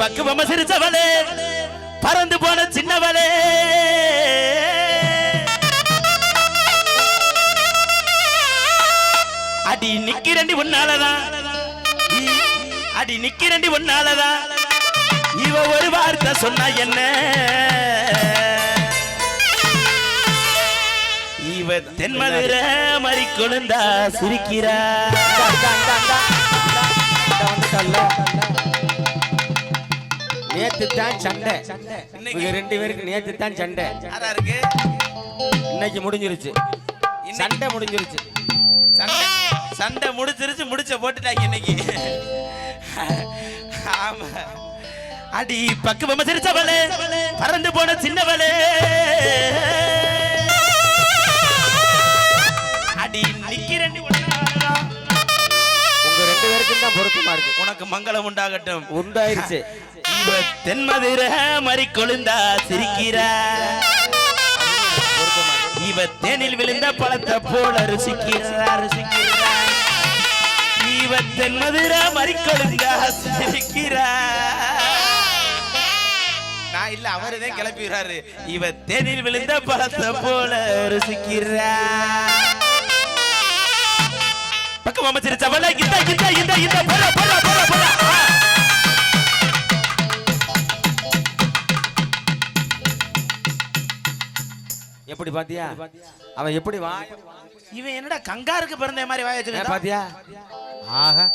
பக்குவம சிரிச்சவளே பறந்து போன சின்னவளே அடி நிக்கிறண்டி உன்னாலதான் அடி நிக்கிறண்டி உன்னாலதான் இவ ஒரு வார்த்தை சொன்னா என்ன இவ தென்மதுர மறி கொழுந்தா சிரிக்கிறா நேத்து தான் சண்டை. இன்னைக்கு? இவங்க ரெண்டு பேருக்கு நேத்து தான் சண்டை இருக்கு. இன்னைக்கு முடிஞ்சிருச்சு. சண்டை முடிஞ்சிருச்சு. சண்டை. சண்டை முடிச்சிருச்சு முடிச்ச போட்டுட்டாங்க இன்னைக்கு. ஆமா. அடி பக்குவம சிரிச்சவளே பறந்து போன சின்னவளே. மங்களம் உண்டாகட்டும். உண்டாயிருச்சு. தென்மதுர மறி கொழுந்தா சிரிக்கிறா. இவ தேனில் விழுந்த பழத்தை போல ருசிக்கிறா ருசிக்கிறா இவ தென்மதுர மறி கொழுந்தா சிரிக்கிறா. நான் இல்ல அவருதான் கிளப்பிடுறாரு இவ தேனில் விழுந்த பழத்தை போல ருசிக்கிறா பக்கம் அமைச்சிருச்சவள இந்த இந்த இந்த இந்த எப்படி பாத்தியா? அவன் எப்படி வா இவன் என்னடா கங்காருக்கு பிறந்த மாதிரி வாய வச்சிருக்கான் பாத்தியா? ஆஹா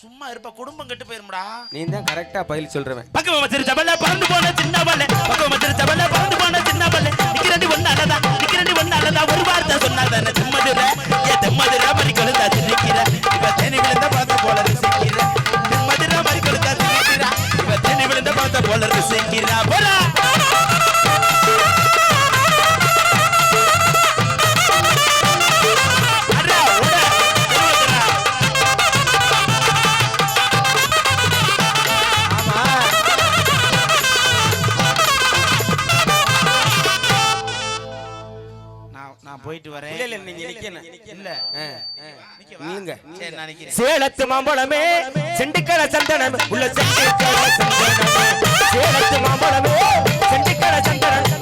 சும்மா இருப்ப குடும்பம் கெட்டு போயிரும்டா. நீ தான் கரெக்டா பதில் சொல்றவன். பக்கம் வச்சிருச்சவள பறந்து போன சின்னவள பக்கம் வச்சிருச்சவள பறந்து போன சின்னவள நிக்கிறண்டி ஒன்னாலதா நிக்கிறண்டி ஒன்னாலதா ஒரு வார்த்தை சொன்னாதானே தெம்மதுர ஏ தெம்மதுர மறி கொழுந்தா சிரிக்கிற இவ தேனி விழுந்த பார்த்த போல ருசிக்கிற. தெம்மதுர மறி கொழுந்தா சிரிக்கிற இவ தேனி விழுந்த பார்த்த போல ருசிக்கிறா. போடா! போயிட்டு வரேன். இல்ல இல்ல நீங்க நிக்கணும். இல்ல ஆ, ஆ. நீங்க சரி நான் நிக்கிறேன். சேலத்து மாம்பழமே செண்டிக்கல சந்தனம் உள்ள செண்டிக்கல சந்தனமே சேலத்து மாம்பழமே செண்டிக்கல சந்தனம்.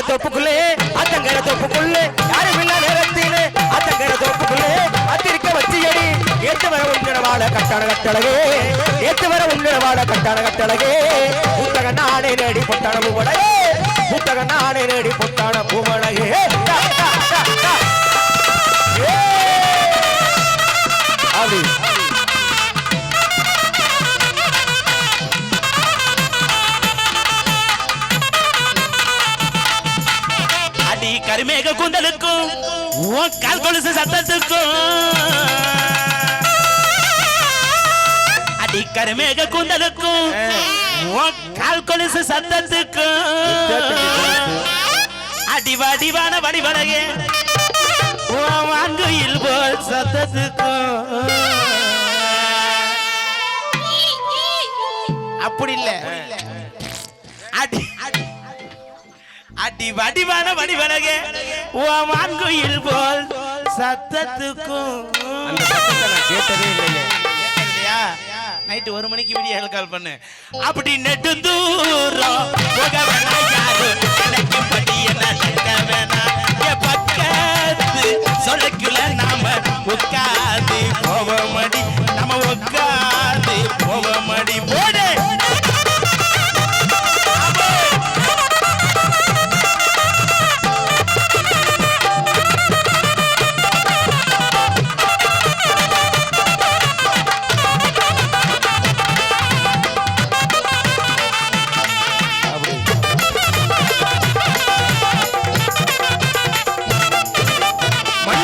ஆத்தங்கர தோப்புக்குள்ளே அத்தங்கர தோப்புக்குள்ளே யாரும் இல்ல நேரத்திலே அத்தங்கர தோப்புக்குள்ளே. அத்திருக்க வச்சியடி ஏத்து வர உன்னட வாழ கட்டான கட்டழகே ஏத்து வர உன்னட வாழ கட்டான கட்டழகே. புத்தக நாடே நேடி பொட்டான பூமழகே புத்தக நாடே நேடி பொட்டான பூமழகே கருமேக கூந்தலுக்கும் உன் கால் கொலுசு சத்தத்துக்கும். அடி கருமேக கூந்தலுக்கும் உன் கால் கொலுசு சத்தத்துக்கும். அடி வடிவான வடிவழகே உன் வாங்குயில் போல் சத்தத்துக்கும். அப்படி இல்ல. அடி அடி வடிவான வடிவழகே. ஓ மான்குயில் போல் சத்தத்துக்கும் அந்த சத்தத்தை நான் கேட்டதே இல்லையே. கேட்கலையா நைட்டு ஒரு மணிக்கு வீடியோ கால் பண்ணு. அப்படி நெட்டு தூரம் போக வேணாம் யாரும்